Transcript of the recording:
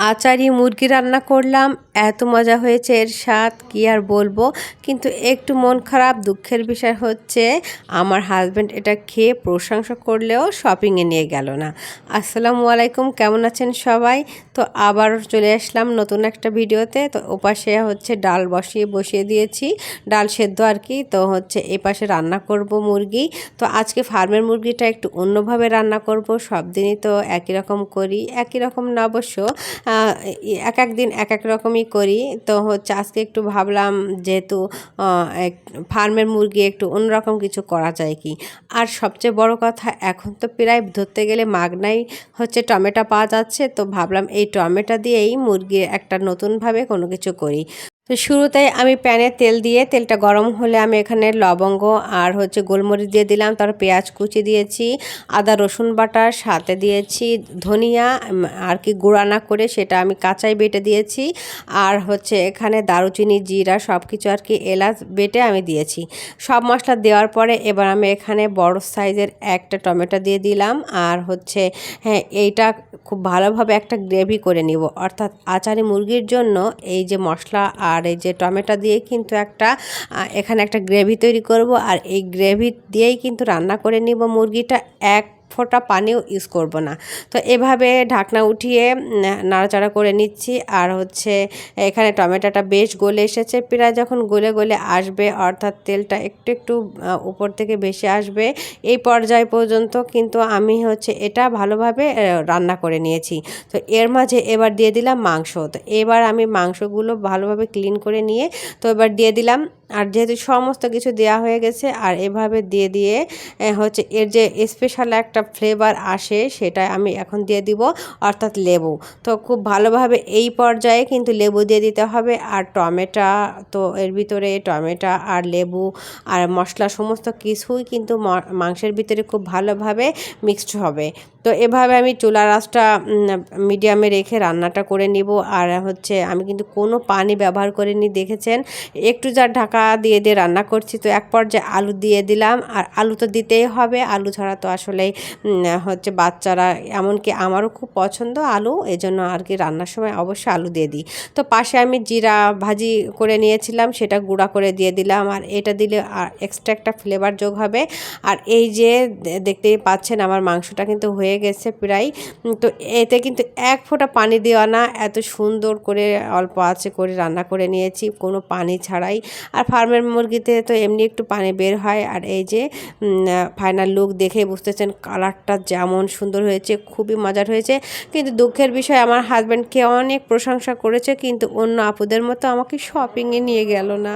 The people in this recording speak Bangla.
আচারি মুরগি রান্না করলাম এত মজা হয়েছে এর স্বাদ, কি আর বলব? কিন্তু একটু মন খারাপ, দুঃখের বিষয় হচ্ছে আমার হাজব্যান্ড এটা খেয়ে প্রশংসা করলেও শপিংয়ে নিয়ে গেল না। আসসালামু আলাইকুম, কেমন আছেন সবাই? তো আবার চলে আসলাম নতুন একটা ভিডিওতে। তো ওপাশে হচ্ছে ডাল বসিয়ে বসিয়ে দিয়েছি। ডাল সেদ্ধ আর কি, তো হচ্ছে এপাশে রান্না করব মুরগি। তো আজকে ফার্মের মুরগিটা একটু অন্যভাবে রান্না করব। সব দিনই তো একই রকম করি, একই রকম না অবশ্য। এক এক দিন এক এক রকমই করি। তো হচ্ছে আজকে একটু ভাবলাম যেহেতু এক ফার্মের মুরগি একটু অন্যরকম কিছু করা যায় কি। আর সবচেয়ে বড় কথা, এখন তো প্রায় ধরতে গেলে মাগনাই হচ্ছে টমেটো পাওয়া যাচ্ছে। তো ভাবলাম এই টমেটো দিয়েই মুরগির একটা নতুনভাবে কোনো কিছু করি। তো শুরুতেই আমি প্যানে তেল দিয়ে, তেলটা গরম হলে আমি এখানে লবঙ্গ আর হচ্ছে গোলমরিচ দিয়ে দিলাম, তারপর পেঁয়াজ কুচি দিয়েছি, আদা, রসুন বাটা, সাথে দিয়েছি ধনিয়া আর কি গুঁড়ানা করে সেটা আমি কাঁচাই বেটে দিয়েছি, আর হচ্ছে এখানে দারুচিনি, জিরা সব কিছু আর কি এলাচ বেটে আমি দিয়েছি। সব মশলা দেওয়ার পরে এবার আমি এখানে বড় সাইজের একটা টমেটো দিয়ে দিলাম, আর হচ্ছে হ্যাঁ এইটা খুব ভালোভাবে একটা গ্রেভি করে নিব। অর্থাৎ আচারি মুরগির জন্য এই যে মশলা আর এই যে টমেটো দিয়ে কিন্তু একটা এখানে একটা গ্রেভি তৈরি করব। আর এই গ্রেভি দিয়েই কিন্তু রান্না করে নিব মুরগিটা। এক ফোঁটা পানিও ইউজ করব না। তো এভাবে ঢাকনা উঠিয়ে নাড়াচাড়া করে নিচ্ছি। আর হচ্ছে এখানে টমেটোটা বেশ গলে এসেছে। প্রায় যখন গলে গলে আসবে, অর্থাৎ তেলটা একটু একটু উপর থেকে বেশি আসবে, এই পর্যায় পর্যন্ত কিন্তু আমি হচ্ছে এটা ভালোভাবে রান্না করে নিয়েছি। তো এর মাঝে এবার দিয়ে দিলাম মাংস। তো এবার আমি মাংসগুলো ভালোভাবে ক্লিন করে নিয়ে, তো এবার দিয়ে দিলাম আর যেহেতু সমস্ত কিছু দেওয়া হয়ে গেছে, আর এভাবে দিয়ে দিয়ে হচ্ছে এর যে স্পেশাল একটা ফ্লেভার আসে সেটা আমি এখন দিয়ে দিব, অর্থাৎ লেবু। তো খুব ভালোভাবে এই পর্যায়ে কিন্তু লেবু দিয়ে দিতে হবে, আর টমেটা, তো এর ভিতরে টমেটো আর লেবু আর মশলা সমস্ত কিছুই কিন্তু মাংসের ভিতরে খুব ভালোভাবে মিক্সড হবে। তো এভাবে আমি চুলা রাসটা মিডিয়ামে রেখে রান্নাটা করে নিব, আর হচ্ছে আমি কিন্তু কোনো পানি ব্যবহার করিনি, দেখেছেন? একটু যা ঢাকা দিয়ে দিয়ে রান্না করছি। তো এক পর্যায়ে আলু দিয়ে দিলাম। আর আলু তো দিতেই হবে। আলু ছাড়া তো আসলে হচ্ছে বাচ্চারা, এমনকি আমারও খুব পছন্দ আলু। এই জন্য আর কি রান্নার সময় অবশ্যই আলু দিয়ে দিই। তো পাশে আমি জিরা ভাজি করে নিয়েছিলাম। সেটা গুঁড়া করে দিয়ে দিলাম। আর এটা দিলে আর এক্সট্রা একটা ফ্লেভার যোগ হবে। আর এই যে দেখতেই পাচ্ছেন আমার মাংসটা কিন্তু হয়ে গেছে প্রায়। তো এতে কিন্তু এক ফোঁটা পানি দেওয়া না। এত সুন্দর করে অল্প আছে করে রান্না করে নিয়েছি। কোনো পানি ছাড়াই। আর ফার্মের মুরগিতে তো এমনি একটু পানি বের হয় আর এই যে ফাইনাল লুক দেখে বুঝতেছেন কালারটা যেমন সুন্দর হয়েছে, খুবই মজার হয়েছে। কিন্তু দুঃখের বিষয়, আমার হাজব্যান্ডকে অনেক প্রশংসা করেছে, কিন্তু অন্য আপুদের মতো আমাকে শপিংয়ে নিয়ে গেল না।